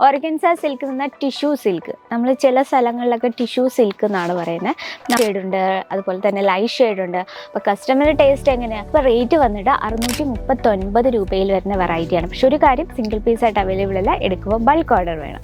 Organza silk എന്ന tissue silk. നമ്മൾ ചില സ്ഥലങ്ങളിലൊക്കെ ടിഷ്യൂ സിൽക്ക് എന്നാണ് പറയുന്നത് ഷെയ്ഡുണ്ട് അതുപോലെ തന്നെ ലൈറ്റ് ഷെയ്ഡുണ്ട് അപ്പോൾ കസ്റ്റമർ ടേസ്റ്റ് എങ്ങനെയാണ് അപ്പോൾ റേറ്റ് വന്നിട്ട് അറുന്നൂറ്റി മുപ്പത്തൊൻപത് രൂപയിൽ വരുന്ന വെറൈറ്റിയാണ് പക്ഷെ ഒരു കാര്യം സിംഗിൾ പീസായിട്ട് അവൈലബിൾ അല്ല എടുക്കുമ്പോൾ ബൾക്ക് ഓർഡർ വേണം.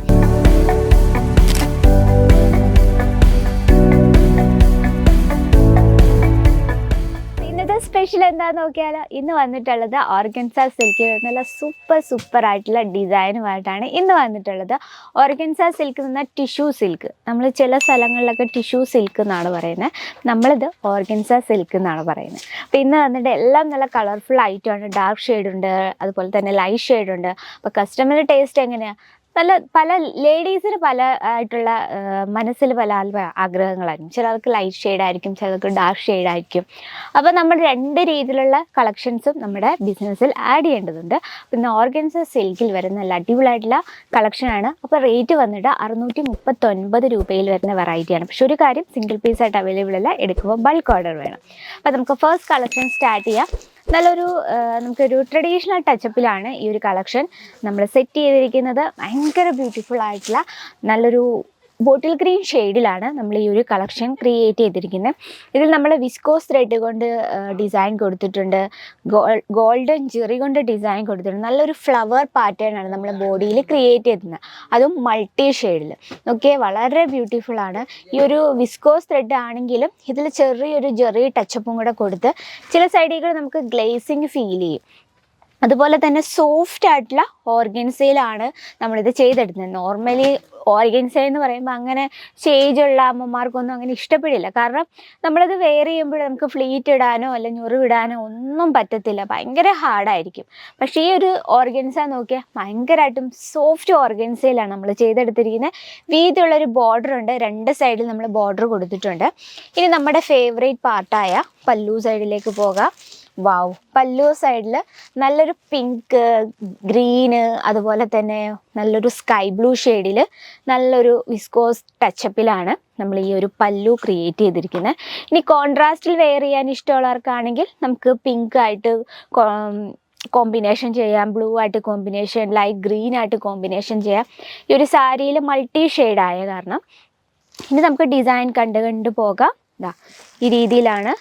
സ്പെഷ്യൽ എന്താന്ന് നോക്കിയാൽ ഇന്ന് വന്നിട്ടുള്ളത് ഓർഗൻസ സിൽക്കിൽ നല്ല സൂപ്പർ സൂപ്പർ ആയിട്ടുള്ള ഡിസൈനുമായിട്ടാണ് ഇന്ന് വന്നിട്ടുള്ളത്. ഓർഗൻസ സിൽക്ക് എന്ന ടിഷ്യൂ സിൽക്ക് നമ്മൾ ചില സ്ഥലങ്ങളിലൊക്കെ ടിഷ്യൂ സിൽക്ക് എന്നാണ് പറയുന്നത് നമ്മളിത് ഓർഗൻസ സിൽക്ക് എന്നാണ് പറയുന്നത് അപ്പോൾ ഇന്ന് വന്നിട്ട് എല്ലാം നല്ല കളർഫുൾ ആയിട്ടാണ്. ഡാർക്ക് ഷെയ്ഡുണ്ട് അതുപോലെ തന്നെ ലൈറ്റ് ഷെയ്ഡുണ്ട് അപ്പോൾ കസ്റ്റമർ ടേസ്റ്റ് എങ്ങനെയാണ് പല പല ലേഡീസിന് പല ആയിട്ടുള്ള മനസ്സിൽ പല ആഗ്രഹങ്ങളായിരിക്കും. ചിലർക്ക് ലൈറ്റ് ഷെയ്ഡ് ആയിരിക്കും ചിലർക്ക് ഡാർക്ക് ഷെയ്ഡ് ആയിരിക്കും. അപ്പോൾ നമ്മൾ രണ്ട് രീതിയിലുള്ള കളക്ഷൻസും നമ്മുടെ ബിസിനസ്സിൽ ആഡ് ചെയ്യേണ്ടതുണ്ട്. പിന്നെ ഓർഗൻസ സിൽക്കിൽ വരുന്ന നല്ല അടിപൊളിയായിട്ടുള്ള കളക്ഷനാണ് അപ്പോൾ റേറ്റ് വന്നിട്ട് അറുന്നൂറ്റി മുപ്പത്തൊൻപത് രൂപയിൽ വരുന്ന വെറൈറ്റിയാണ് പക്ഷെ ഒരു കാര്യം സിംഗിൾ പീസായിട്ട് അവൈലബിൾ അല്ല എടുക്കുമ്പോൾ ബൾക്ക് ഓർഡർ വേണം. അപ്പോൾ നമുക്ക് ഫസ്റ്റ് കളക്ഷൻ സ്റ്റാർട്ട് ചെയ്യാം. നല്ലൊരു നമുക്കൊരു ട്രഡീഷണൽ ടച്ചപ്പിലാണ് ഈ ഒരു കളക്ഷൻ. നമ്മൾ സെറ്റ് ചെയ്തിരിക്കുന്നത്. ഭയങ്കര ബ്യൂട്ടിഫുൾ ആയിട്ടുള്ള നല്ലൊരു ബോട്ടിൽ ഗ്രീൻ ഷെയ്ഡിലാണ് നമ്മൾ ഈ ഒരു കളക്ഷൻ ക്രിയേറ്റ് ചെയ്തിരിക്കുന്നത് ഇതിൽ നമ്മൾ വിസ്കോസ് ത്രെഡ് കൊണ്ട് ഡിസൈൻ കൊടുത്തിട്ടുണ്ട്. ഗോൾഡൻ ജെറി കൊണ്ട് ഡിസൈൻ കൊടുത്തിട്ടുണ്ട്. നല്ലൊരു ഫ്ലവർ പാറ്റേൺ ആണ് നമ്മൾ ബോഡിയിൽ ക്രിയേറ്റ് ചെയ്തിരുന്നത് അതും മൾട്ടി ഷെയ്ഡിൽ ഓക്കെ വളരെ ബ്യൂട്ടിഫുൾ ആണ്. ഈ ഒരു വിസ്കോസ് ത്രെഡ് ആണെങ്കിലും ഇതിൽ ചെറിയൊരു ജെറി ടച്ചപ്പും കൂടെ കൊടുത്ത് ചില സൈഡുകൾ നമുക്ക് ഗ്ലേസിങ് ഫീൽ ചെയ്യും. അതുപോലെ തന്നെ സോഫ്റ്റ് ആയിട്ടുള്ള ഓർഗൻസയിലാണ് നമ്മളിത് ചെയ്തെടുക്കുന്നത് നോർമലി ഓർഗൻസ എന്ന് പറയുമ്പോൾ അങ്ങനെ സ്റ്റേജുള്ള അമ്മമാർക്കൊന്നും അങ്ങനെ ഇഷ്ടപ്പെടില്ല. കാരണം നമ്മളത് വെയർ ചെയ്യുമ്പോൾ നമുക്ക് ഫ്ലീറ്റ് ഇടാനോ അല്ല ഞൊറിവിടാനോ ഒന്നും പറ്റത്തില്ല. ഭയങ്കര ഹാർഡായിരിക്കും പക്ഷേ ഈ ഒരു ഓർഗൻസ നോക്കിയാൽ ഭയങ്കരമായിട്ടും സോഫ്റ്റ് ഓർഗൻസയിലാണ് നമ്മൾ ചെയ്തെടുത്തിരിക്കുന്നത് വീതിയുള്ളൊരു ബോർഡർ ഉണ്ട്. രണ്ട് സൈഡിൽ നമ്മൾ ബോർഡർ കൊടുത്തിട്ടുണ്ട്. ഇനി നമ്മുടെ ഫേവറേറ്റ് പാർട്ടായ പല്ലു സൈഡിലേക്ക് പോകാം. വാവ് പല്ലു സൈഡിൽ നല്ലൊരു പിങ്ക് ഗ്രീന് അതുപോലെ തന്നെ നല്ലൊരു സ്കൈ ബ്ലൂ ഷെയ്ഡിൽ നല്ലൊരു വിസ്കോസ് ടച്ചപ്പിലാണ് നമ്മൾ ഈ ഒരു പല്ലു ക്രിയേറ്റ് ചെയ്തിരിക്കുന്നത് ഇനി കോൺട്രാസ്റ്റിൽ വെയർ ചെയ്യാൻ ഇഷ്ടമുള്ളവർക്കാണെങ്കിൽ നമുക്ക് പിങ്ക് ആയിട്ട് കോമ്പിനേഷൻ ചെയ്യാം ബ്ലൂ ആയിട്ട് കോമ്പിനേഷൻ ലൈറ്റ് ഗ്രീൻ ആയിട്ട് കോമ്പിനേഷൻ ചെയ്യാം. ഈ ഒരു സാരിയിൽ മൾട്ടി ആയ കാരണം ഇനി നമുക്ക് ഡിസൈൻ കണ്ട് കണ്ട് പോകാം ഈ രീതിയിലാണ്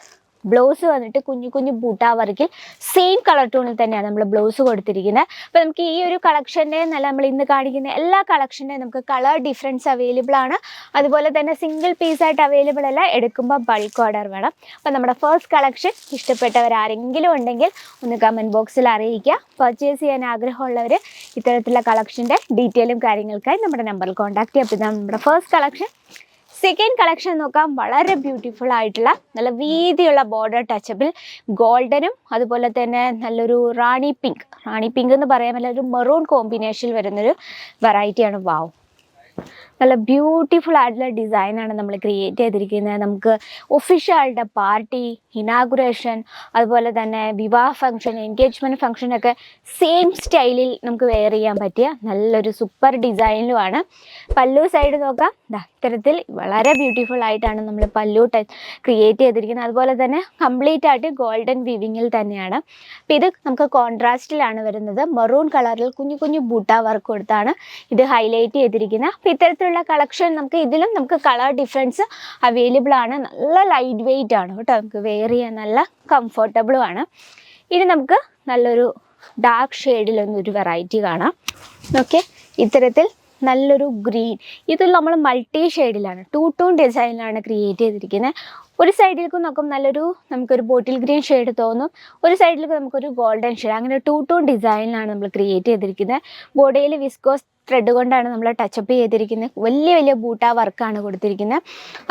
ബ്ലൗസ് വന്നിട്ട് കുഞ്ഞു കുഞ്ഞു ബൂട്ടാ വർക്കിൽ സെയിം കളർ ടൂണിൽ തന്നെയാണ് നമ്മൾ ബ്ലൗസ് കൊടുത്തിരിക്കുന്നത് അപ്പോൾ നമുക്ക് ഈ ഒരു കളക്ഷന്റെ നല്ല നമ്മൾ ഇന്ന് കാണിക്കുന്ന എല്ലാ കളക്ഷന്റെയും നമുക്ക് കളർ ഡിഫറൻസ് അവൈലബിൾ ആണ്. അതുപോലെ തന്നെ സിംഗിൾ പീസായിട്ട് അവൈലബിൾ അല്ല എടുക്കുമ്പോൾ ബൾക്ക് ഓർഡർ വേണം. അപ്പോൾ നമ്മുടെ ഫസ്റ്റ് കളക്ഷൻ ഇഷ്ടപ്പെട്ടവർ ആരെങ്കിലും ഉണ്ടെങ്കിൽ ഒന്ന് കമന്റ് ബോക്സിൽ അറിയിക്കുക. പർച്ചേസ് ചെയ്യാൻ ആഗ്രഹമുള്ളവർ ഇത്തരത്തിലുള്ള കളക്ഷന്റെ ഡീറ്റെയിലും കാര്യങ്ങൾക്കായി നമ്മുടെ നമ്പറിൽ കോൺടാക്ട് ചെയ്യാം. അപ്പോൾ നമ്മുടെ ഫസ്റ്റ് കളക്ഷൻ സെക്കൻഡ് കളക്ഷൻ നോക്കാം വളരെ ബ്യൂട്ടിഫുൾ ആയിട്ടുള്ള നല്ല വീതിയുള്ള ബോർഡർ ടച്ചപ്പിൽ ഗോൾഡനും അതുപോലെ തന്നെ നല്ലൊരു റാണി പിങ്ക് റാണി പിങ്ക് എന്ന് പറയാൻ പറ്റില്ല ഒരു മെറൂൺ കോമ്പിനേഷനിൽ വരുന്നൊരു വെറൈറ്റിയാണ് വാവ് നല്ല ബ്യൂട്ടിഫുൾ ആയിട്ടുള്ള ഡിസൈനാണ് നമ്മൾ ക്രിയേറ്റ് ചെയ്തിരിക്കുന്നത്. നമുക്ക് ഒഫീഷ്യലുടെ പാർട്ടി ഇനാഗുറേഷൻ അതുപോലെ തന്നെ വിവാഹ ഫംഗ്ഷൻ എൻഗേജ്മെന്റ് ഫംഗ്ഷനൊക്കെ സെയിം സ്റ്റൈലിൽ നമുക്ക് വെയർ ചെയ്യാൻ പറ്റിയ നല്ലൊരു സൂപ്പർ ഡിസൈനിലുമാണ് പല്ലു സൈഡ് നോക്കാം. ഇത്തരത്തിൽ വളരെ ബ്യൂട്ടിഫുൾ ആയിട്ടാണ് നമ്മൾ പല്ലു ട ക്രിയേറ്റ് ചെയ്തിരിക്കുന്നത്. അതുപോലെ തന്നെ കംപ്ലീറ്റ് ആയിട്ട് ഗോൾഡൻ വിവിങ്ങിൽ തന്നെയാണ്. അപ്പം ഇത് നമുക്ക് കോൺട്രാസ്റ്റിലാണ് വരുന്നത്. മെറൂൺ കളറിൽ കുഞ്ഞു കുഞ്ഞു ബൂട്ട വർക്ക് കൊടുത്താണ് ഇത് ഹൈലൈറ്റ് ചെയ്തിരിക്കുന്നത്. അപ്പോൾ ഇത്തരത്തിലുള്ള കളക്ഷൻ നമുക്ക് ഇതിലും നമുക്ക് കളർ ഡിഫറൻസ് അവൈലബിൾ ആണ്. നല്ല ലൈറ്റ് വെയിറ്റ് ആണ് കേട്ടോ. നമുക്ക് വെയർ ചെയ്യാൻ നല്ല കംഫർട്ടബിളും ആണ്. ഇനി നമുക്ക് നല്ലൊരു ഡാർക്ക് ഷെയ്ഡിലൊന്നൊരു വെറൈറ്റി കാണാം. ഓക്കെ ഇത്തരത്തിൽ നല്ലൊരു ഗ്രീൻ ഇത് നമ്മൾ മൾട്ടി ഷെയ്ഡിലാണ് ടൂ ടൂൺ ഡിസൈനിലാണ് ക്രിയേറ്റ് ചെയ്തിരിക്കുന്നത് ഒരു സൈഡിലേക്ക് നോക്കും നല്ലൊരു നമുക്കൊരു ബോട്ടിൽ ഗ്രീൻ ഷെയ്ഡ് തോന്നും. ഒരു സൈഡിലേക്ക് നമുക്കൊരു ഗോൾഡൻ ഷെയ്ഡ് അങ്ങനെ ടൂ ടൂൺ ഡിസൈനിലാണ് നമ്മൾ ക്രിയേറ്റ് ചെയ്തിരിക്കുന്നത് ബോഡിയിൽ വിസ്കോസ് ത്രെഡ് കൊണ്ടാണ് നമ്മൾ ടച്ചപ്പ് ചെയ്തിരിക്കുന്നത്. വലിയ വലിയ ബൂട്ടാ വർക്കാണ് കൊടുത്തിരിക്കുന്നത്.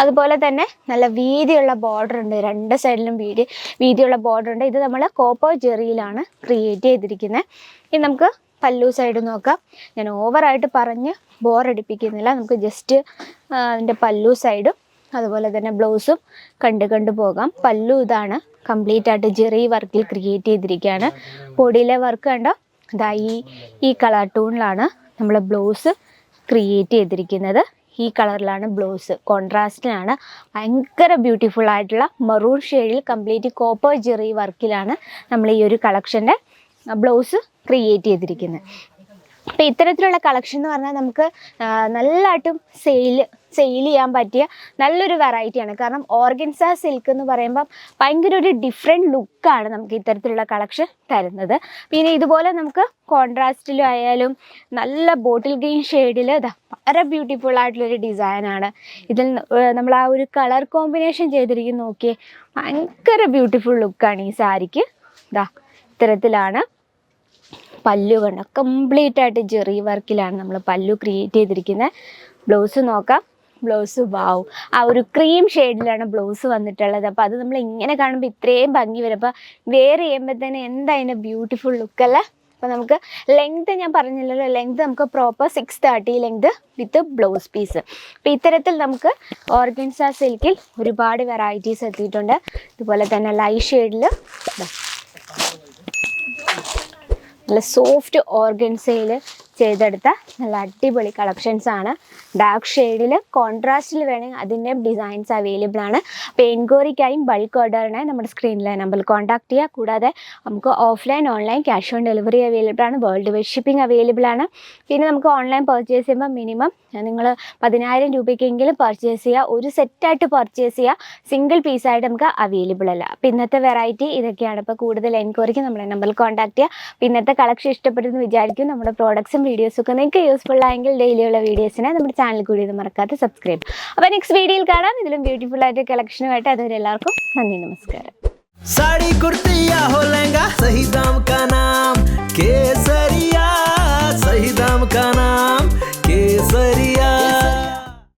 അതുപോലെ തന്നെ നല്ല വീതിയുള്ള ബോർഡർ ഉണ്ട്. രണ്ട് സൈഡിലും വീതി വീതിയുള്ള ബോർഡർ ഉണ്ട്. ഇത് നമ്മൾ കോപ്പോ ജെറിയിലാണ് ക്രിയേറ്റ് ചെയ്തിരിക്കുന്നത്. ഇനി നമുക്ക് പല്ലു സൈഡ് നോക്കാം. ഞാൻ ഓവറായിട്ട് പറഞ്ഞ് ബോറടിപ്പിക്കുന്നില്ല നമുക്ക് ജസ്റ്റ് അതിന്റെ പല്ലു സൈഡും അതുപോലെ തന്നെ ബ്ലൗസും കണ്ട് കണ്ട് പോകാം. പല്ലു ഇതാണ് കംപ്ലീറ്റ് ആയിട്ട് ജെറി വർക്കിൽ ക്രിയേറ്റ് ചെയ്തിരിക്കുകയാണ്. ബോഡിയിലെ വർക്ക് കണ്ടോ? ഇതാ ഈ ഈ കളർ ടൂണിലാണ് നമ്മൾ ബ്ലൗസ് ക്രിയേറ്റ് ചെയ്തിരിക്കുന്നത്. ഈ കളറിലാണ് ബ്ലൗസ് കോൺട്രാസ്റ്റിലാണ് ഭയങ്കര ബ്യൂട്ടിഫുൾ ആയിട്ടുള്ള മറൂൺ ഷെയ്ഡിൽ കംപ്ലീറ്റ് കോപ്പർ ജെറി വർക്കിലാണ് നമ്മൾ ഈ ഒരു കളക്ഷന്റെ ബ്ലൗസ് ക്രിയേറ്റ് ചെയ്തിരിക്കുന്നത്. അപ്പോൾ ഇത്തരത്തിലുള്ള കളക്ഷൻ എന്ന് പറഞ്ഞാൽ നമുക്ക് നല്ല നല്ലതായിട്ടും സെയിൽ സെയിൽ ചെയ്യാൻ പറ്റിയ നല്ലൊരു വെറൈറ്റിയാണ് കാരണം ഓർഗൻസ സിൽക്ക് എന്ന് പറയുമ്പം ഭയങ്കര ഒരു ഡിഫറെന്റ് ലുക്കാണ് നമുക്ക് ഇത്തരത്തിലുള്ള കളക്ഷൻ തരുന്നത്. പിന്നെ ഇതുപോലെ നമുക്ക് കോൺട്രാസ്റ്റിലും ആയാലും നല്ല ബോട്ടിൽ ഗ്രീൻ ഷെയ്ഡിൽ വളരെ ബ്യൂട്ടിഫുൾ ആയിട്ടുള്ളൊരു ഡിസൈനാണ് ഇതിൽ നമ്മൾ ആ ഒരു കളർ കോമ്പിനേഷൻ ചെയ്തിരിക്കുന്ന നോക്കിയേ ഭയങ്കര ബ്യൂട്ടിഫുൾ ലുക്കാണ് ഈ സാരിക്ക്. ഇതാ ഇത്തരത്തിലാണ്. പല്ലു കണ്ടോ? കംപ്ലീറ്റ് ആയിട്ട് ജെറി വർക്കിലാണ് നമ്മൾ പല്ലു ക്രിയേറ്റ് ചെയ്തിരിക്കുന്നത് ബ്ലൗസ് നോക്കാം. ബ്ലൗസ് വാവും ആ ഒരു ക്രീം ഷെയ്ഡിലാണ് ബ്ലൗസ് വന്നിട്ടുള്ളത്. അപ്പോൾ അത് നമ്മൾ ഇങ്ങനെ കാണുമ്പോൾ ഇത്രയും ഭംഗി വരും. അപ്പോൾ വെയർ ചെയ്യുമ്പോൾ തന്നെ എന്താ അതിന്റെ ബ്യൂട്ടിഫുൾ ലുക്കല്ലേ അപ്പോൾ നമുക്ക് ലെങ്ത് ഞാൻ പറഞ്ഞില്ലല്ലോ. ലെങ്ത് നമുക്ക് proper six thirty length with blouse piece അപ്പോൾ ഇത്തരത്തിൽ നമുക്ക് ഓർഗൻസ സിൽക്കിൽ ഒരുപാട് വെറൈറ്റീസ് എത്തിയിട്ടുണ്ട്. ഇതുപോലെ തന്നെ ലൈറ്റ് ഷെയ്ഡിൽ നല്ല സോഫ്റ്റ് ഓർഗൻസയിൽ ചെയ്തെടുത്ത നല്ല അടിപൊളി കളക്ഷൻസ് ആണ്. ഡാർക്ക് ഷെയ്ഡിൽ കോൺട്രാസ്റ്റിൽ വേണമെങ്കിൽ അതിന്റെ ഡിസൈൻസ് അവൈലബിൾ ആണ്. അപ്പോൾ എൻക്വയറിക്കായും ബൾക്ക് ഓർഡറിനായി നമ്മുടെ സ്ക്രീനിലെ നമ്പറിൽ കോൺടാക്ട് ചെയ്യുക കൂടാതെ നമുക്ക് offline online cash on delivery available ആണ്. വേൾഡ് വൈഡ് ഷിപ്പിംഗ് അവൈലബിൾ ആണ്. പിന്നെ നമുക്ക് ഓൺലൈൻ പർച്ചേസ് ചെയ്യുമ്പോൾ മിനിമം നിങ്ങൾ പതിനായിരം രൂപയ്ക്കെങ്കിലും പർച്ചേസ് ചെയ്യുക ഒരു സെറ്റായിട്ട് പർച്ചേസ് ചെയ്യുക സിംഗിൾ പീസായിട്ട് നമുക്ക് അവൈലബിൾ അല്ല. അപ്പോൾ ഇന്നത്തെ വെറൈറ്റി ഇതൊക്കെയാണ്. അപ്പോൾ കൂടുതൽ എൻക്വയറിക്ക് നമ്മുടെ നമ്പറിൽ കോൺടാക്ട് ചെയ്യുക ഇന്നത്തെ കളക്ഷൻ ഇഷ്ടപ്പെടുന്നു വിചാരിക്കും. നമ്മുടെ പ്രോഡക്ട്സും വീഡിയോസും ഒക്കെ നിങ്ങൾക്ക് യൂസ്ഫുൾ ആയെങ്കിൽ ഡെയിലിയുള്ള വീഡിയോസിനെ നമ്മുടെ ചാനൽ കൂടി ഇത് മറക്കാതെ സബ്സ്ക്രൈബ് അപ്പോൾ നെക്സ്റ്റ് വീഡിയോയിൽ കാണാം ഇതിലും ബ്യൂട്ടിഫുൾ ആയിട്ട് കളക്ഷനുമായിട്ട് അതുവരെ എല്ലാവർക്കും നന്ദി നമസ്കാരം साड़ी कुर्ती या हो लहंगा सही दाम का नाम केसरिया सही दाम का नाम केसरिया